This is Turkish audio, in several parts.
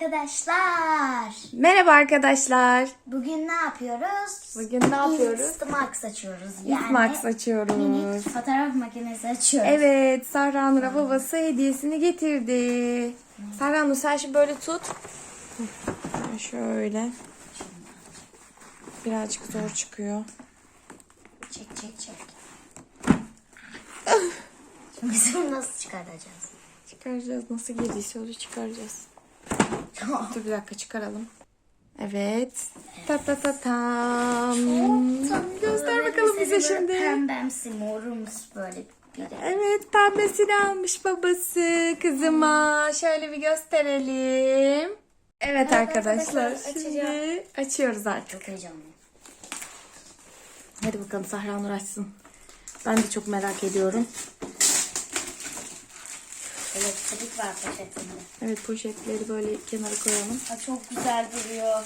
arkadaşlar. Merhaba arkadaşlar. Bugün ne yapıyoruz? Bugün ne yapıyoruz? Instamax açıyoruz. Yani açıyoruz. minik fotoğraf makinesi açıyoruz. Evet, Sahra Nur'a babası hediyesini getirdi. Sahra Nur sen şimdi böyle tut. Şöyle. Birazcık zor çıkıyor. Çek çek çek. Şimdi nasıl çıkartacağız? Çıkaracağız. Nasıl girdiyse öyle çıkaracağız. Dur bir dakika çıkaralım. Evet. Ta ta ta tam. Göster bakalım bize şimdi. Pembemsi morumsu böyle biri. Evet pembesini almış babası kızıma. Şöyle bir gösterelim. Evet arkadaşlar arkadaşlar, şimdi açıyoruz artık. Çok heyecanlıyım. Hadi bakalım Sahra Nur açsın. Ben de çok merak ediyorum. Elektrik var poşetinde. Evet poşetleri böyle kenara koyalım. Ha, çok güzel duruyor.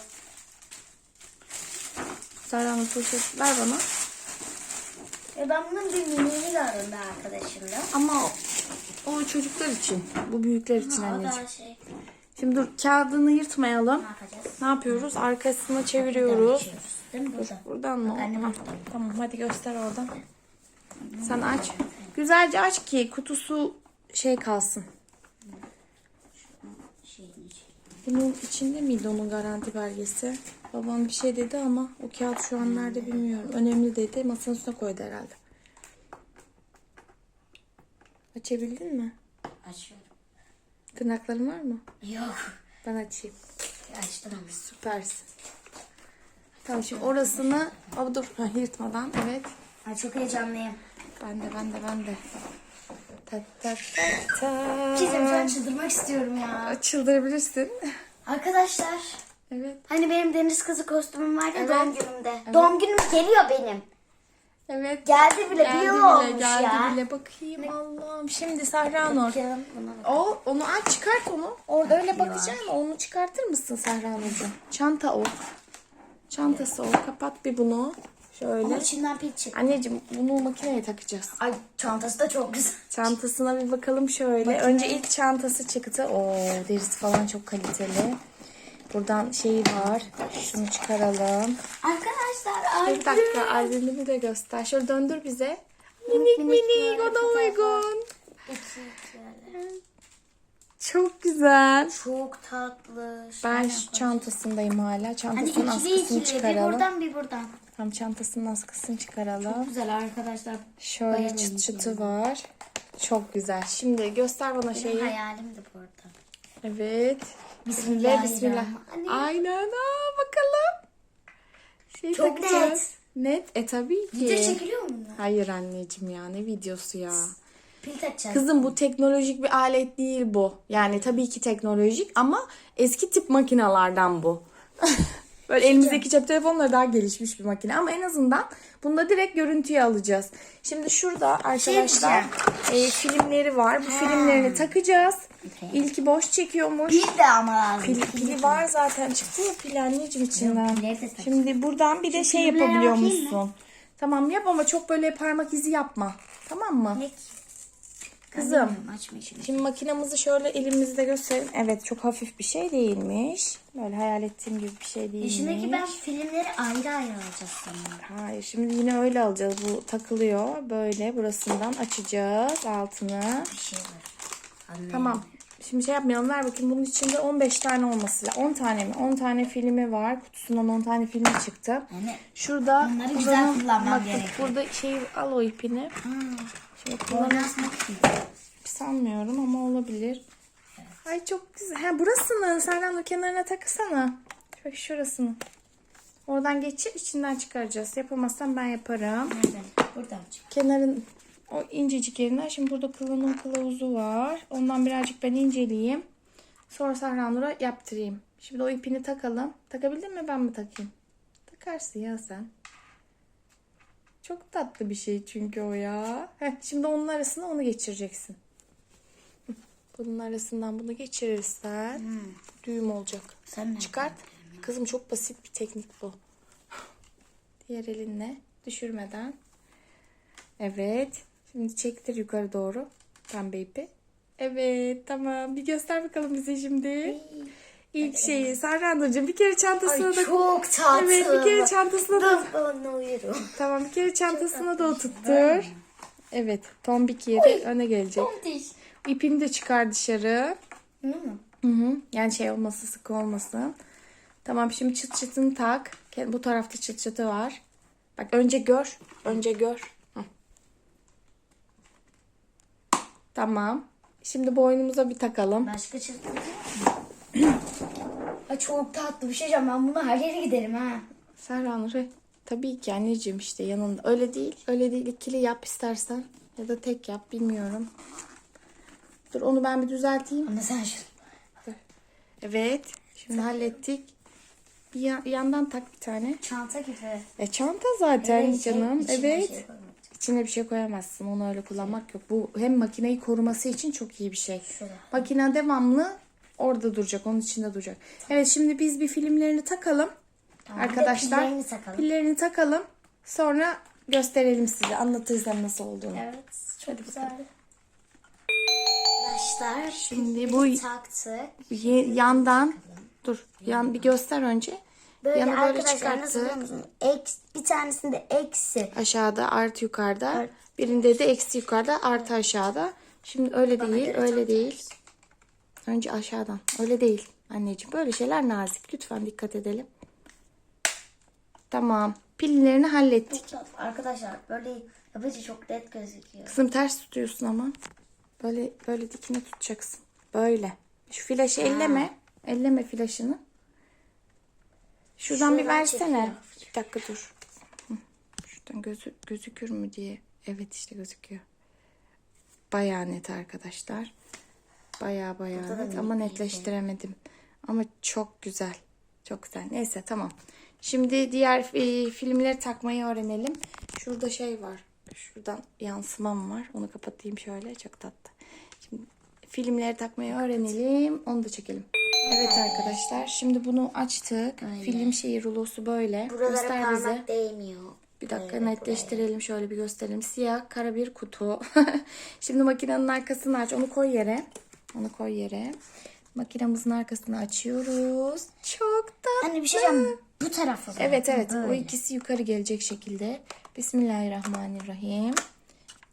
Nur poşet ver bana. E ben bunun bir miniğini gördüm be arkadaşımda. Ama o, o çocuklar için. Bu büyükler için Ha, anneciğim. şey. Şimdi dur kağıdını yırtmayalım. Ne yapacağız? Ne yapıyoruz? Arkasını çeviriyoruz. Değil mi burada? Buradan mı? Anne Ha. Tamam hadi göster oradan. Sen aç. Güzelce aç ki kutusu şey kalsın. Bunun içinde miydi onun garanti belgesi? Babam bir şey dedi ama o kağıt şu an nerede bilmiyorum. Önemli dedi. Masanın üstüne koydu herhalde. Açabildin mi? Açıyorum. Tırnakların var mı? Yok. Ben açayım. Açtım. Süpersin. Tamam şimdi orasını... Aa, dur ha, yırtmadan. Evet. Ay çok heyecanlıyım. Ben de ben de ben de. Ta ta ta ta. Çizim ben çıldırmak istiyorum ya. Çıldırabilirsin. Arkadaşlar. Evet. Hani benim deniz kızı kostümüm var ya Evet. doğum günümde. Doğum günüm geliyor benim. Evet. Geldi bile bir yıl olmuş geldi ya. bile. Bakayım Allah'ım. Şimdi Sahra Nur. O, onu aç çıkart onu. Orada öyle bakacaksın. Onu çıkartır mısın Sahra Nurcuğum? Çanta o. Çantası o. Kapat bir bunu. Ama Şöyle. içinden pil çıktı. Anneciğim bunu makineye takacağız. Ay çantası da çok güzel. Çantasına bir bakalım şöyle. Önce ilk çantası çıktı. Oo derisi falan çok kaliteli. Buradan şeyi var. Şunu çıkaralım. Arkadaşlar Bir dakika albümünü de göster. Şöyle döndür bize. Minik minik ona uygun. Çok güzel. Çok tatlı. Ben şu çantasındayım hala. Hani Çantasının ikili askısını ikili bir çıkaralım. buradan bir buradan. Tam çantasının askısını çıkaralım. Güzel arkadaşlar. Şöyle çıt çıtı var. Çok güzel. Şimdi göster bana Benim şeyi. hayalimdi bu arada. Evet. Ve bismillah. Aynen. Aa, bakalım. Şey Çok takacağız. net. Net. E tabii ki. Video çekiliyor mu bunlar? Hayır anneciğim ya ne videosu ya. Pil takacağız. Kızım bu teknolojik bir alet değil bu. Yani tabii ki teknolojik ama eski tip makinalardan bu. Böyle elimizdeki cep telefonları daha gelişmiş bir makine ama en azından bunda direkt görüntüyü alacağız. Şimdi şurada arkadaşlar e, filmleri var. Bu filmlerini takacağız. İlki boş çekiyormuş. Pil de ama lazım. Pil, pili var zaten çıktı ya pil anneciğim içinden. pilleri de tak. Şimdi buradan bir de şey filmlere yapabiliyor bakayım musun? Tamam yap ama çok böyle parmak izi yapma. Tamam mı? Ne? Kızım. Açma işini. Şimdi makinamızı şöyle elimizde gösterelim. Evet çok hafif bir şey değilmiş. Böyle hayal ettiğim gibi bir şey değilmiş. İçindeki ben filmleri ayrı ayrı alacağız sanırım. Hayır şimdi yine öyle alacağız. Bu takılıyor. Böyle burasından açacağız altını. Bir şey var. Anne. Tamam. Şimdi şey yapmayalım. Ver bakayım bunun içinde 15 tane olması lazım. 10 tane mi? 10 tane filmi var. Kutusundan 10 tane filmi çıktı. Anne. Şurada Bunları güzel kullanım- kullanmam bak, gerekiyor. Burada şey al o ipini. Şimdi kullanım Oynatmak için. sanmıyorum ama olabilir. Ay çok güzel. Ha burasını Serhan kenarına takısana. Şöyle şurasını. Oradan geçir içinden çıkaracağız. Yapamazsam ben yaparım. Nereden? Buradan çık. Kenarın o incecik yerinden. Şimdi burada kullanım kılavuzu var. Ondan birazcık ben inceleyeyim. Sonra Serhan Nur'a yaptırayım. Şimdi o ipini takalım. Takabildin mi ben mi takayım? Takarsın ya sen. Çok tatlı bir şey çünkü o ya. Heh, şimdi onun arasına onu geçireceksin. Bunun arasından bunu geçirirsen düğüm olacak. Sen? Çıkart. Kızım çok basit bir teknik bu. Diğer elinle düşürmeden. Evet. Şimdi çektir yukarı doğru. Pembe ipi. Evet tamam. Bir göster bakalım bize şimdi. İlk şeyi Nurcuğum bir kere çantasına Ay da... çok tatlı. Evet bir kere çantasına da... Uyurum. Tamam bir kere çantasına da oturttur. Evet tombik yeri öne gelecek. Tomtiş. İpini de çıkar dışarı. Hı mı? Hı hı. Yani şey olmasın sık olmasın. Tamam şimdi çıt çıtını tak. Bu tarafta çıt çıtı var. Bak önce gör. Önce gör. Hı. Tamam. Şimdi boynumuza bir takalım. Başka çırpıcı Ay çok tatlı bir şey diyeceğim. Ben bunu her yere giderim ha. Serra Nur, hey. Tabii ki anneciğim işte yanında. Öyle değil. Öyle değil. İkili yap istersen. Ya da tek yap. Bilmiyorum. Dur onu ben bir düzelteyim. Ama sen şu. Evet. Şimdi hallettik. Bir ya- yandan tak bir tane. Çanta gibi. E çanta zaten Evet, şey, canım. içine evet. şey. İçine bir şey koyamazsın. Onu öyle kullanmak yok. Bu hem makineyi koruması için çok iyi bir şey. Şöyle. Makine devamlı orada duracak. Onun içinde duracak. Evet şimdi biz bir filmlerini takalım. Tamam, Arkadaşlar pillerini takalım. pillerini takalım. Sonra gösterelim size. Anlatırız hem nasıl olduğunu. Evet. Çok Hadi güzel. Arkadaşlar Şimdi bu- taktık. Yandan dur. Yan bir göster önce. Böyle Yanı böyle arkadaşlar nasıl biliyor musunuz? Eks, bir tanesinde eksi. Aşağıda artı yukarıda. Art- Birinde de eksi yukarıda artı aşağıda. Şimdi öyle Bana değil, öyle değil. Önce aşağıdan. Öyle değil anneciğim. Böyle şeyler nazik. Lütfen dikkat edelim. Tamam. Pillerini hallettik. Arkadaşlar böyle yapınca çok net gözüküyor. Kızım ters tutuyorsun ama. Böyle böyle dikine tutacaksın. Böyle. Şu flaşı elleme. Elleme flaşını. Şuradan bir Şuradan versene. çekiyor. Bir dakika dur. Şuradan gözü, gözükür mü diye. Evet işte gözüküyor. Bayağı net arkadaşlar. Burada da net ama net netleştiremedim. Ama çok güzel. Çok güzel. Neyse tamam. Şimdi diğer e, filmleri takmayı öğrenelim. Şurada şey var. Şuradan yansımam var. Onu kapatayım şöyle. Çok tatlı. Şimdi filmleri takmayı öğrenelim. Onu da çekelim. Evet arkadaşlar. Şimdi bunu açtık. Film şeyi rulosu böyle. Buralara Göster bize. değmiyor. Bir dakika Böyle, netleştirelim. Şöyle bir gösterelim. Siyah kara bir kutu. Şimdi makinenin arkasını aç. Onu koy yere. Onu koy yere. Makinemizin arkasını açıyoruz. Çok tatlı. Anne bir şey diyeceğim. Bu tarafa. bak. Evet evet. O Böyle. ikisi yukarı gelecek şekilde. Bismillahirrahmanirrahim.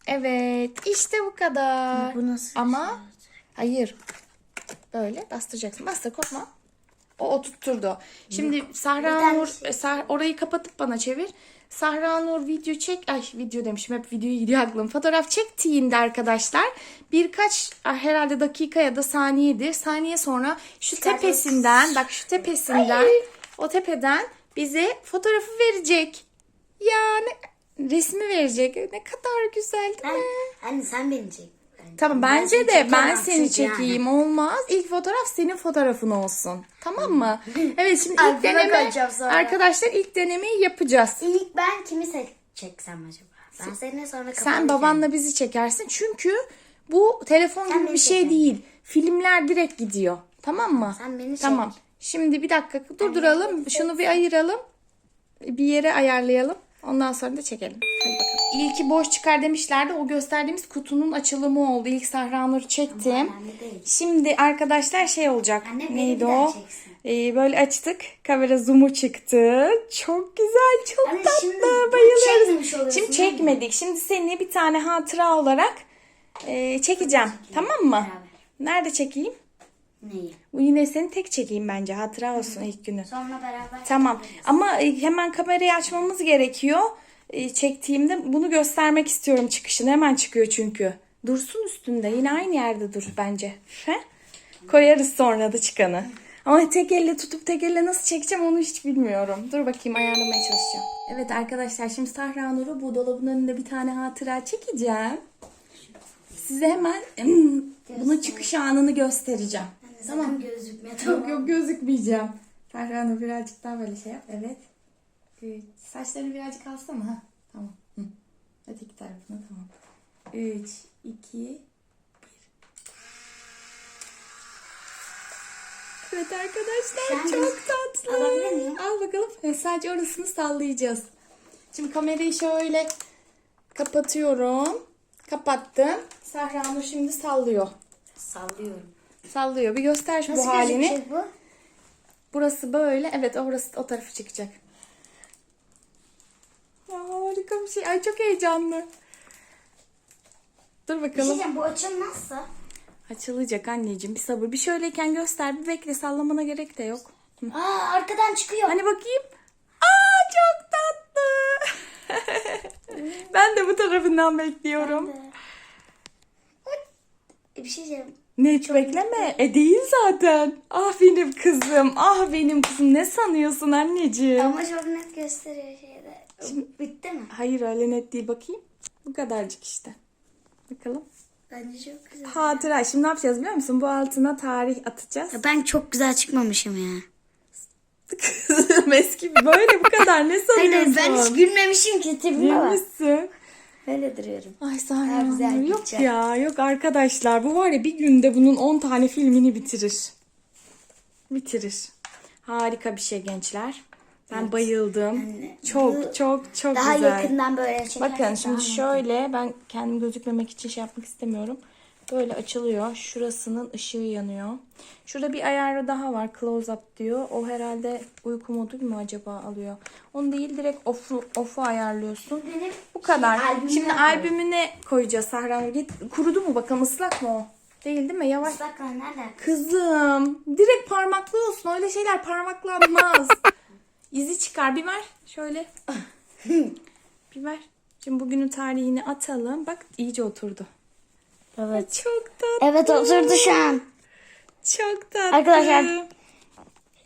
Evet. işte bu kadar. Bu nasıl? Ama hayır. Böyle bastıracaksın. Bastır korkma. O oturtturdu. Şimdi Sahra tane Nur e, Sah- orayı kapatıp bana çevir. Sahra Nur video çek. Ay video demişim. Hep videoya gidiyor aklım. Fotoğraf çektiğinde arkadaşlar birkaç ah, herhalde dakika ya da saniyedir. Saniye sonra şu tepesinden bak şu tepesinden o tepeden bize fotoğrafı verecek. Ya ne resmi verecek. Ne kadar güzel değil mi? Anne, anne sen beni çek. Tamam Ben bence seni de ben seni çekeyim olmaz. İlk fotoğraf senin fotoğrafın olsun. Tamam mı? Evet şimdi ilk deneme arkadaşlar ilk denemeyi yapacağız. İlk ben kimi seçsem acaba? Ben seninle sonra Sen babanla bizi çekersin çünkü bu telefon Sen gibi bir şey değil. Filmler direkt gidiyor. Tamam mı? Sen beni çek. Tamam. Şimdi bir dakika durduralım. Şunu bir ayıralım. Bir yere ayarlayalım. Ondan sonra da çekelim. Hadi bakalım. İlki boş çıkar demişlerdi. O gösterdiğimiz kutunun açılımı oldu. İlk Sahra Nur'u çektim. Şimdi arkadaşlar şey olacak. Anne, Neydi o? Ee, böyle açtık. Kamera zoom'u çıktı. Çok güzel, çok Anne, tatlı. şimdi Bayılıyoruz. Şimdi çekmedik. Şimdi seni bir tane hatıra olarak e, çekeceğim. Tamam mı? Nerede çekeyim? Neyi? Bu yine seni tek çekeyim bence. Hatıra olsun ilk günü. Sonra beraber Tamam. Ama e, hemen kamerayı açmamız gerekiyor. E, Çektiğimde bunu göstermek istiyorum çıkışını. Hemen çıkıyor çünkü. Dursun üstünde. Yine aynı yerde dur bence. He? Koyarız sonra da çıkanı. Ama tek elle tutup tek elle nasıl çekeceğim onu hiç bilmiyorum. Dur bakayım ayarlamaya çalışacağım. Evet arkadaşlar şimdi Sahra Nur'u bu dolabın önünde bir tane hatıra çekeceğim. Size hemen bunun çıkış anını göstereceğim. Tamam. gözükme Yok tamam. yok gözükmeyeceğim. Sahra Nur birazcık daha böyle şey yap. Evet. Üç. Saçlarını birazcık alsana. Ha. Tamam. Hı. Öteki tarafına tamam. Üç, iki, bir. Evet arkadaşlar Sen çok tatlı. Al bakalım. E, Sadece orasını sallayacağız. Şimdi kamerayı şöyle kapatıyorum. Kapattım. Sahra şimdi sallıyor. Sallıyorum. Sallıyor. Bir göster şu bu halini. bu? Burası böyle. Evet orası o tarafı çıkacak. Ya harika bir şey. Ay çok heyecanlı. Dur Bir şey bakalım. diyeceğim, bu açılmazsa. Açılacak anneciğim. Bir sabır. Bir şöyleyken göster. Bir bekle. Sallamana gerek de yok. Aa arkadan çıkıyor. Hani bakayım. Aa çok tatlı. ben de bu tarafından bekliyorum. Bir şey diyeceğim. Ne hiç bekleme. E değil zaten. Ah benim kızım. Ah benim kızım. Ne sanıyorsun anneciğim? Ama çok net gösteriyor şeyde. Bitti mi? Hayır öyle net değil bakayım. Bu kadarcık işte. Bakalım. Bence çok güzel. Hatıra. Şimdi ne yapacağız biliyor musun? Bu altına tarih atacağız. Ya ben çok güzel çıkmamışım ya. Kızım eski böyle bu kadar. Ne sanıyorsun? hayır, ben hiç gülmemişim ki tipime bak. Yemişsin. Öyle duruyorum. Ay Daha güzel yok gidecek. ya yok arkadaşlar bu var ya bir günde bunun 10 tane filmini bitirir. Bitirir. Harika bir şey gençler. Ben bayıldım. Anne, çok bu çok çok Daha güzel. yakından böyle çekersek Bakın daha şimdi şöyle ben kendim gözükmemek için şey yapmak istemiyorum. Böyle açılıyor. Şurasının ışığı yanıyor. Şurada bir ayarı daha var. Close up diyor. O herhalde uyku modu mu acaba alıyor? Onu değil direkt off'u off'u ayarlıyorsun. Benim Bu kadar. şey, albümüne Şimdi koy. albümüne koyacağız Sahra. Git kurudu mu bakalım ıslak mı o? Değil değil mi? Yavaş. Islak nerede? Kızım direkt parmaklıyorsun. Öyle şeyler parmaklanmaz. İzi çıkar. Bir ver. Şöyle. bir ver. Şimdi bugünün tarihini atalım. Bak iyice oturdu. Evet. Çok tatlı. Evet oturdu şu an. Çok tatlı. Arkadaşlar,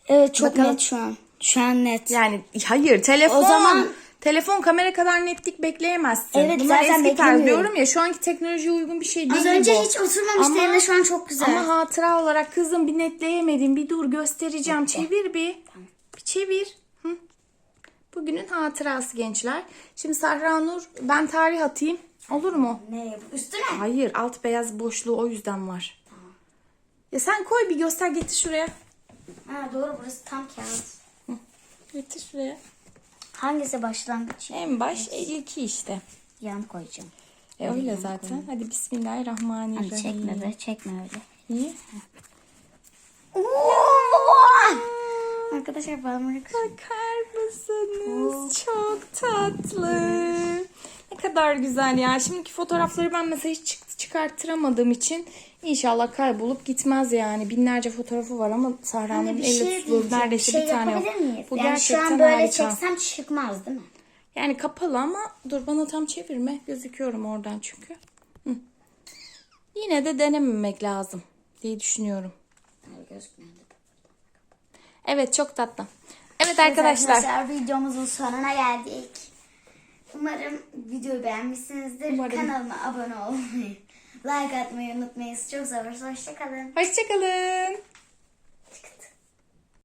Evet çok Bakalım. net şu an. Şu an net. Yani hayır telefon. O zaman- Telefon kamera kadar netlik bekleyemezsin. Evet, Bunlar zaten eski tarz diyorum ya şu anki teknolojiye uygun bir şey değil Az önce bu. hiç oturmamıştı Ama- yerine şu an çok güzel. Ama hatıra olarak kızım bir netleyemedim. Bir dur göstereceğim. Çevir bir. Bir çevir. Hı. Bugünün hatırası gençler. Şimdi Sahra Nur ben tarih atayım. Olur mu? ne? Üstüne? Hayır alt beyaz boşluğu o yüzden var. Ya sen koy bir göster getir şuraya. Ha doğru burası tam kağıt. Getir şuraya. Hangisi başlangıç? En baş e, ilki işte. Yan koyacağım. E öyle zaten. Hadi bismillahirrahmanirrahim. Hani çekme be çekme öyle. Niye? Arkadaşlar parmak Bakar mısınız? Çok tatlı. Ne kadar güzel ya. Şimdiki fotoğrafları ben mesela hiç çık- çıkarttıramadığım için inşallah kaybolup gitmez yani. Binlerce fotoğrafı var ama Sahra'nın Hani bir elle şey tutulur. Neredeyse şey bir tane yok. miyiz? Bu yani gerçekten şu an böyle harika. çeksem çıkmaz değil mi? Yani kapalı ama dur bana tam çevirme. Gözüküyorum oradan çünkü. Hı. Yine de denememek lazım diye düşünüyorum. Evet çok tatlı. Evet arkadaşlar. videomuzun sonuna geldik. Umarım videoyu beğenmişsinizdir. Umarım. Kanalıma abone olmayı, like atmayı unutmayın. Çok seviyoruz. Hoşçakalın. Hoşçakalın.